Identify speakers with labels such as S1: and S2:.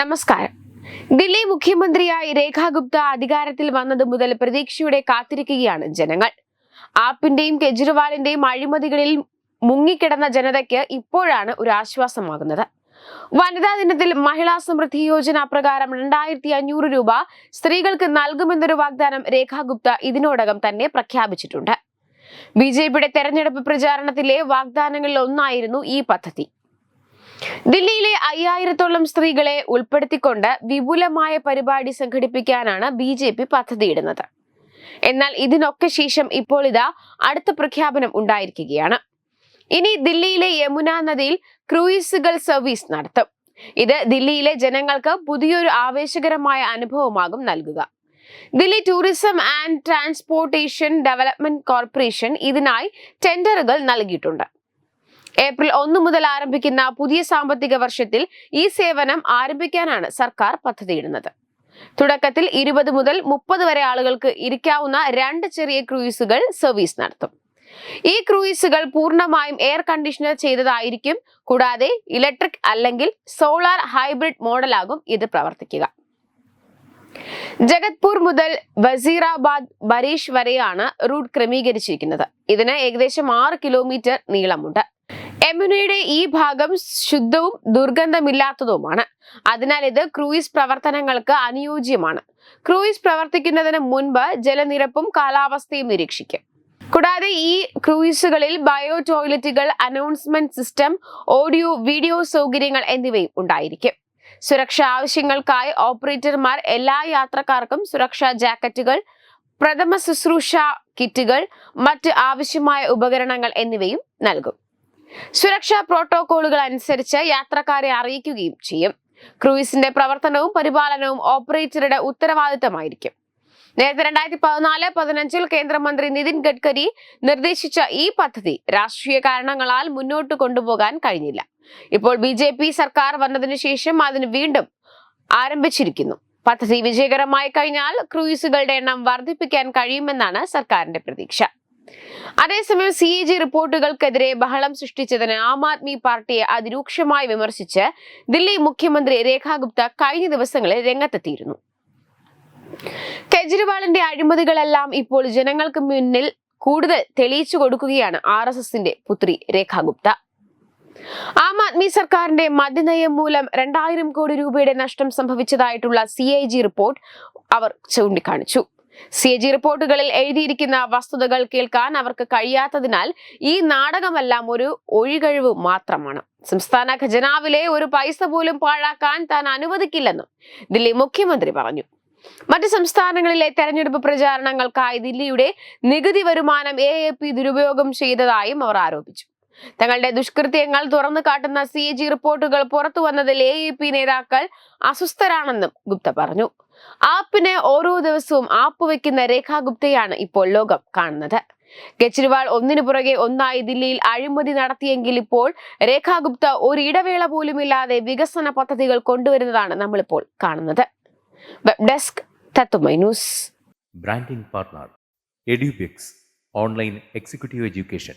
S1: നമസ്കാരം. ദില്ലി മുഖ്യമന്ത്രിയായി രേഖാ ഗുപ്ത അധികാരത്തിൽ വന്നത് മുതൽ പ്രതീക്ഷയോടെ കാത്തിരിക്കുകയാണ് ജനങ്ങൾ. ആപ്പിന്റെയും കെജ്രിവാളിന്റെയും അഴിമതികളിൽ മുങ്ങിക്കിടന്ന ജനതയ്ക്ക് ഇപ്പോഴാണ് ഒരു ആശ്വാസമാകുന്നത്. വനിതാ ദിനത്തിൽ മഹിളാ സമൃദ്ധി യോജന പ്രകാരം രണ്ടായിരത്തി അഞ്ഞൂറ് രൂപ സ്ത്രീകൾക്ക് നൽകുമെന്നൊരു വാഗ്ദാനം രേഖാ ഗുപ്ത ഇതിനോടകം തന്നെ പ്രഖ്യാപിച്ചിട്ടുണ്ട്. ബി ജെ പിയുടെ തെരഞ്ഞെടുപ്പ് പ്രചാരണത്തിലെ വാഗ്ദാനങ്ങളിൽ ഒന്നായിരുന്നു ഈ പദ്ധതി. ദില്ലിയിലെ അയ്യായിരത്തോളം സ്ത്രീകളെ ഉൾപ്പെടുത്തിക്കൊണ്ട് വിപുലമായ പരിപാടി സംഘടിപ്പിക്കാനാണ് ബി ജെ പി പദ്ധതിയിടുന്നത്. എന്നാൽ ഇതിനൊക്കെ ശേഷം ഇപ്പോൾ ഇതാ അടുത്ത പ്രഖ്യാപനം ഉണ്ടായിരിക്കുകയാണ്. ഇനി ദില്ലിയിലെ യമുന നദിയിൽ ക്രൂയിസുകൾ സർവീസ് നടത്തും. ഇത് ദില്ലിയിലെ ജനങ്ങൾക്ക് പുതിയൊരു ആവേശകരമായ അനുഭവമാകും നൽകുക. Delhi tourism and transportation development corporation ഇതിനായി ടെൻഡറുകൾ നൽകിയിട്ടുണ്ട്. ഏപ്രിൽ ഒന്ന് മുതൽ ആരംഭിക്കുന്ന പുതിയ സാമ്പത്തിക വർഷത്തിൽ ഈ സേവനം ആരംഭിക്കാനാണ് സർക്കാർ പദ്ധതിയിടുന്നത്. തുടക്കത്തിൽ ഇരുപത് മുതൽ മുപ്പത് വരെ ആളുകൾക്ക് ഇരിക്കാവുന്ന രണ്ട് ചെറിയ ക്രൂയിസുകൾ സർവീസ് നടത്തും. ഈ ക്രൂയിസുകൾ പൂർണമായും എയർ കണ്ടീഷണർ ചെയ്തതായിരിക്കും. കൂടാതെ ഇലക്ട്രിക് അല്ലെങ്കിൽ സോളാർ ഹൈബ്രിഡ് മോഡലാകും ഇത് പ്രവർത്തിക്കുക. ജഗത്പൂർ മുതൽ വസീറാബാദ് ബരീഷ് വരെയാണ് റൂട്ട് ക്രമീകരിച്ചിരിക്കുന്നത്. ഇതിന് ഏകദേശം ആറ് കിലോമീറ്റർ നീളമുണ്ട്. യമുനയുടെ ഈ ഭാഗം ശുദ്ധവും ദുർഗന്ധമില്ലാത്തതുമാണ്. അതിനാൽ ഇത് ക്രൂയിസ് പ്രവർത്തനങ്ങൾക്ക് അനുയോജ്യമാണ്. ക്രൂയിസ് പ്രവർത്തിക്കുന്നതിന് മുൻപ് ജലനിരപ്പും കാലാവസ്ഥയും നിരീക്ഷിക്കും. കൂടാതെ ഈ ക്രൂയിസുകളിൽ ബയോ ടോയ്ലറ്റുകൾ അനൗൺസ്മെന്റ് സിസ്റ്റം ഓഡിയോ വീഡിയോ സൗകര്യങ്ങൾ എന്നിവയും ഉണ്ടായിരിക്കും. സുരക്ഷാ ആവശ്യങ്ങൾക്കായി ഓപ്പറേറ്റർമാർ എല്ലാ യാത്രക്കാർക്കും സുരക്ഷാ ജാക്കറ്റുകൾ പ്രഥമ ശുശ്രൂഷ കിറ്റുകൾ മറ്റ് ആവശ്യമായ ഉപകരണങ്ങൾ എന്നിവയും നൽകും. സുരക്ഷാ പ്രോട്ടോകോളുകൾ അനുസരിച്ച് യാത്രക്കാരെ അറിയിക്കുകയും ചെയ്യും. ക്രൂയിസിന്റെ പ്രവർത്തനവും പരിപാലനവും ഓപ്പറേറ്ററുടെ ഉത്തരവാദിത്തമായിരിക്കും. നേരത്തെ രണ്ടായിരത്തി പതിനാല് പതിനഞ്ചിൽ കേന്ദ്രമന്ത്രി നിതിൻ ഗഡ്കരി നിർദ്ദേശിച്ച ഈ പദ്ധതി രാഷ്ട്രീയ കാരണങ്ങളാൽ മുന്നോട്ട് കൊണ്ടുപോകാൻ കഴിഞ്ഞില്ല. ഇപ്പോൾ ബി ജെ പി സർക്കാർ വന്നതിനു ശേഷം അതിന് വീണ്ടും ആരംഭിച്ചിരിക്കുന്നു. പദ്ധതി വിജയകരമായി കഴിഞ്ഞാൽ ക്രൂയിസുകളുടെ എണ്ണം വർദ്ധിപ്പിക്കാൻ കഴിയുമെന്നാണ് സർക്കാരിന്റെ പ്രതീക്ഷ. അതേസമയം സി എ ജി റിപ്പോർട്ടുകൾക്കെതിരെ ബഹളം സൃഷ്ടിച്ചതിന് ആം ആദ്മി പാർട്ടിയെ അതിരൂക്ഷമായി വിമർശിച്ച് ദില്ലി മുഖ്യമന്ത്രി രേഖാ ഗുപ്ത കഴിഞ്ഞ ദിവസങ്ങളിൽ രംഗത്തെത്തിയിരുന്നു. കെജ്രിവാളിന്റെ അഴിമതികളെല്ലാം ഇപ്പോൾ ജനങ്ങൾക്ക് മുന്നിൽ കൂടുതൽ തെളിയിച്ചു കൊടുക്കുകയാണ് ആർ എസ് എസിന്റെ പുത്രി രേഖാ ഗുപ്ത. ആം ആദ്മി സർക്കാരിന്റെ മദ്യനയം മൂലം രണ്ടായിരം കോടി രൂപയുടെ നഷ്ടം സംഭവിച്ചതായിട്ടുള്ള സി റിപ്പോർട്ട് അവർ ചൂണ്ടിക്കാണിച്ചു. സി എ ജി റിപ്പോർട്ടുകളിൽ എഴുതിയിരിക്കുന്ന വസ്തുതകൾ കേൾക്കാൻ അവർക്ക് കഴിയാത്തതിനാൽ ഈ നാടകമെല്ലാം ഒരു ഒഴികഴിവ് മാത്രമാണ്. സംസ്ഥാന ഖജനാവിലെ ഒരു പൈസ പോലും പാഴാക്കാൻ താൻ അനുവദിക്കില്ലെന്നും ദില്ലി മുഖ്യമന്ത്രി പറഞ്ഞു. മറ്റ് സംസ്ഥാനങ്ങളിലെ തെരഞ്ഞെടുപ്പ് പ്രചാരണങ്ങൾക്കായി ദില്ലിയുടെ നികുതി വരുമാനം എ ദുരുപയോഗം ചെയ്തതായും അവർ ആരോപിച്ചു. തങ്ങളുടെ ദുഷ്കൃത്യങ്ങൾ തുറന്നു കാട്ടുന്ന സി എ ജി റിപ്പോർട്ടുകൾ പുറത്തു വന്നതിൽ എ ഇ പി നേതാക്കൾ അസ്വസ്ഥരാണെന്നും ഗുപ്ത പറഞ്ഞു. ആപ്പിന് ഓരോ ദിവസവും ആപ്പ് വെക്കുന്ന രേഖാ ഗുപ്തയാണ് ഇപ്പോൾ ലോകം കാണുന്നത്. കെജ്രിവാൾ ഒന്നിനു പുറകെ ഒന്നായി ദില്ലിയിൽ അഴിമതി നടത്തിയെങ്കിൽ ഇപ്പോൾ രേഖാ ഗുപ്ത ഒരു ഇടവേള പോലുമില്ലാതെ വികസന പദ്ധതികൾ കൊണ്ടുവരുന്നതാണ് നമ്മളിപ്പോൾ കാണുന്നത്. Web desk news.
S2: Branding partner Edubix online executive education